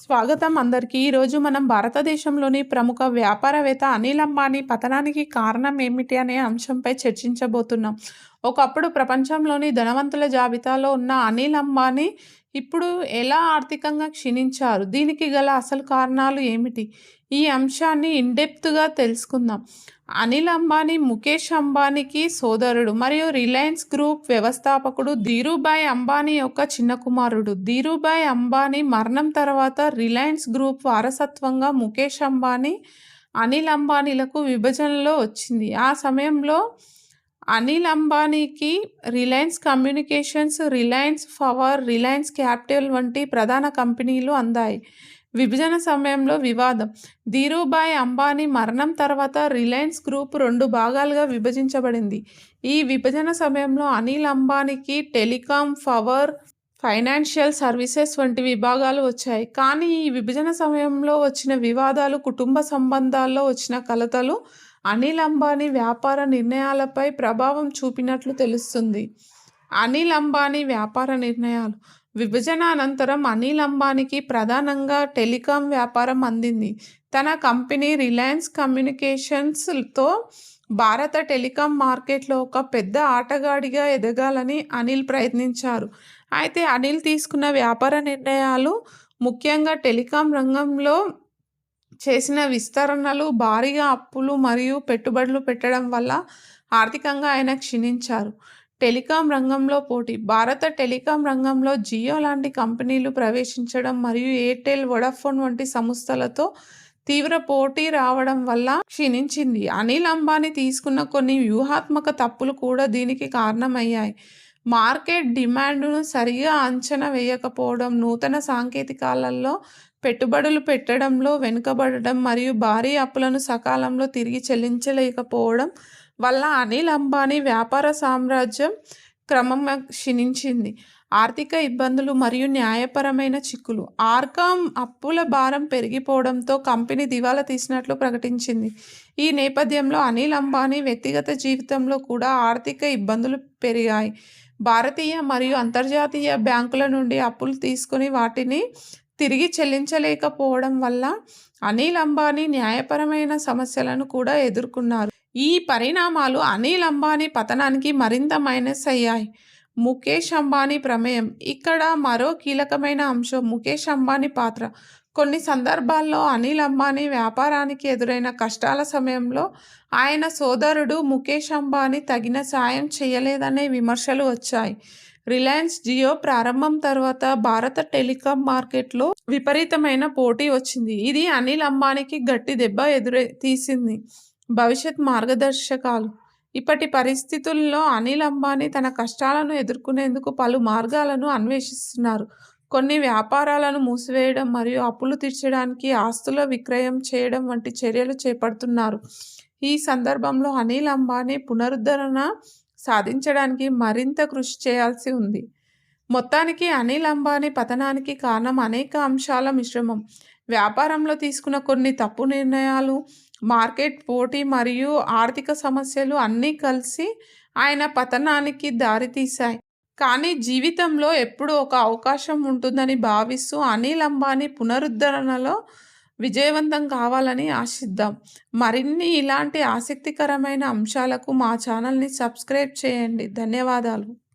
స్వాగతం అందరికీ. ఈరోజు మనం భారతదేశంలోని ప్రముఖ వ్యాపారవేత్త అనిల్ అంబానీ పతనానికి కారణం ఏమిటి అనే అంశంపై చర్చించబోతున్నాం. ఒకప్పుడు ప్రపంచంలోని ధనవంతుల జాబితాలో ఉన్న అనిల్ అంబానీ ఇప్పుడు ఎలా ఆర్థికంగా క్షీణించారు? దీనికి గల అసలు కారణాలు ఏమిటి? ఈ అంశాన్ని ఇండెప్త్గా తెలుసుకుందాం. అనిల్ అంబానీ ముఖేష్ అంబానీకి సోదరుడు మరియు రిలయన్స్ గ్రూప్ వ్యవస్థాపకుడు ధీరుభాయ్ అంబానీ యొక్క చిన్న కుమారుడు. ధీరుభాయ్ అంబానీ మరణం తర్వాత రిలయన్స్ గ్రూప్ వారసత్వంగా ముఖేష్ అంబానీ అనిల్ అంబానీలకు విభజనలో వచ్చింది. ఆ సమయంలో Anil అంబానీకి Reliance communications Reliance power Reliance capital వంటి ప్రధాన కంపెనీలు అందాయి. విభజన సమయంలో వివాదం. ధీరుభాయ్ అంబానీ మరణం తర్వాత రిలయన్స్ గ్రూప్ రెండు భాగాలుగా విభజించబడింది. ఈ విభజన సమయంలో అనిల్ అంబానీకి టెలికాం పవర్ ఫైనాన్షియల్ సర్వీసెస్ వంటి విభాగాలు వచ్చాయి. కానీ ఈ విభజన సమయంలో వచ్చిన వివాదాలు కుటుంబ సంబంధాల్లో వచ్చిన కలతలు అనిల్ అంబానీ వ్యాపార నిర్ణయాలపై ప్రభావం చూపినట్లు తెలుస్తుంది. అనిల్ అంబానీ వ్యాపార నిర్ణయాలు. విభజన అనంతరం అనిల్ అంబానీకి ప్రధానంగా టెలికాం వ్యాపారం అందింది. తన కంపెనీ రిలయన్స్ కమ్యూనికేషన్స్తో భారత టెలికాం మార్కెట్లో ఒక పెద్ద ఆటగాడిగా ఎదగాలని అనిల్ ప్రయత్నించారు. అయితే అనిల్ తీసుకున్న వ్యాపార నిర్ణయాలు ముఖ్యంగా టెలికాం రంగంలో చేసిన విస్తరణలు భారీగా అప్పులు మరియు పెట్టుబడులు పెట్టడం వల్ల ఆర్థికంగా ఆయన క్షీణించారు. టెలికాం రంగంలో పోటీ భారత టెలికాం రంగంలో జియో లాంటి కంపెనీలు ప్రవేశించడం మరియు ఎయిర్టెల్ వొడాఫోన్ వంటి సంస్థలతో తీవ్ర పోటీ రావడం వల్ల క్షీణించింది. అనిల్ అంబానీ తీసుకున్న కొన్ని వ్యూహాత్మక తప్పులు కూడా దీనికి కారణమయ్యాయి. మార్కెట్ డిమాండ్ను సరిగా అంచనా వేయకపోవడం నూతన సాంకేతికాలలో పెట్టుబడులు పెట్టడంలో వెనుకబడడం మరియు భారీ అప్పులను సకాలంలో తిరిగి చెల్లించలేకపోవడం వల్ల అనిల్ అంబానీ వ్యాపార సామ్రాజ్యం క్రమంగా క్షీణించింది. ఆర్థిక ఇబ్బందులు మరియు న్యాయపరమైన చిక్కులు. ఆర్కామ్ అప్పుల భారం పెరిగిపోవడంతో కంపెనీ దివాలా తీసినట్లు ప్రకటించింది. ఈ నేపథ్యంలో అనిల్ అంబానీ వ్యక్తిగత జీవితంలో కూడా ఆర్థిక ఇబ్బందులు పెరిగాయి. భారతీయ మరియు అంతర్జాతీయ బ్యాంకుల నుండి అప్పులు తీసుకుని వాటిని తిరిగి చెల్లించలేకపోవడం వల్ల అనిల్ అంబానీ న్యాయపరమైన సమస్యలను కూడా ఎదుర్కొన్నారు. ఈ పరిణామాలు అనిల్ అంబానీ పతనానికి మరింత మైనస్ అయ్యాయి. ముఖేష్ అంబానీ ప్రమేయం. ఇక్కడ మరో కీలకమైన అంశం ముఖేష్ అంబానీ పాత్ర. కొన్ని సందర్భాల్లో అనిల్ అంబానీ వ్యాపారానికి ఎదురైన కష్టాల సమయంలో ఆయన సోదరుడు ముఖేష్ అంబానీ తగిన సాయం చేయలేదనే విమర్శలు వచ్చాయి. రిలయన్స్ జియో ప్రారంభం తర్వాత భారత టెలికాం మార్కెట్లో విపరీతమైన పోటీ వచ్చింది. ఇది అనిల్ అంబానీకి గట్టి దెబ్బ ఎదురే తీసింది. భవిష్యత్ మార్గదర్శకాలు. ఇప్పటి పరిస్థితుల్లో అనిల్ అంబానీ తన కష్టాలను ఎదుర్కొనేందుకు పలు మార్గాలను అన్వేషిస్తున్నారు. కొన్ని వ్యాపారాలను మూసివేయడం మరియు అప్పులు తీర్చడానికి ఆస్తుల విక్రయం చేయడం వంటి చర్యలు చేపడుతున్నారు. ఈ సందర్భంలో అనిల్ అంబానీ పునరుద్ధరణ సాధించడానికి మరింత కృషి చేయాల్సి ఉంది. మొత్తానికి అనిల్ అంబానీ పతనానికి కారణం అనేక అంశాల మిశ్రమం. వ్యాపారంలో తీసుకున్న కొన్ని తప్పు నిర్ణయాలు మార్కెట్ పోటీ మరియు ఆర్థిక సమస్యలు అన్నీ కలిసి ఆయన పతనానికి దారితీశాయి కానీ జీవితంలో ఎప్పుడు ఒక అవకాశం ఉంటుందని భావిస్తూ అనిల్ అంబానీ పునరుద్ధరణలో విజయవంతం కావాలని ఆశిద్దాం. మరిన్ని ఇలాంటి ఆసక్తికరమైన అంశాలకు మా ఛానల్ని సబ్స్క్రైబ్ చేయండి. ధన్యవాదాలు.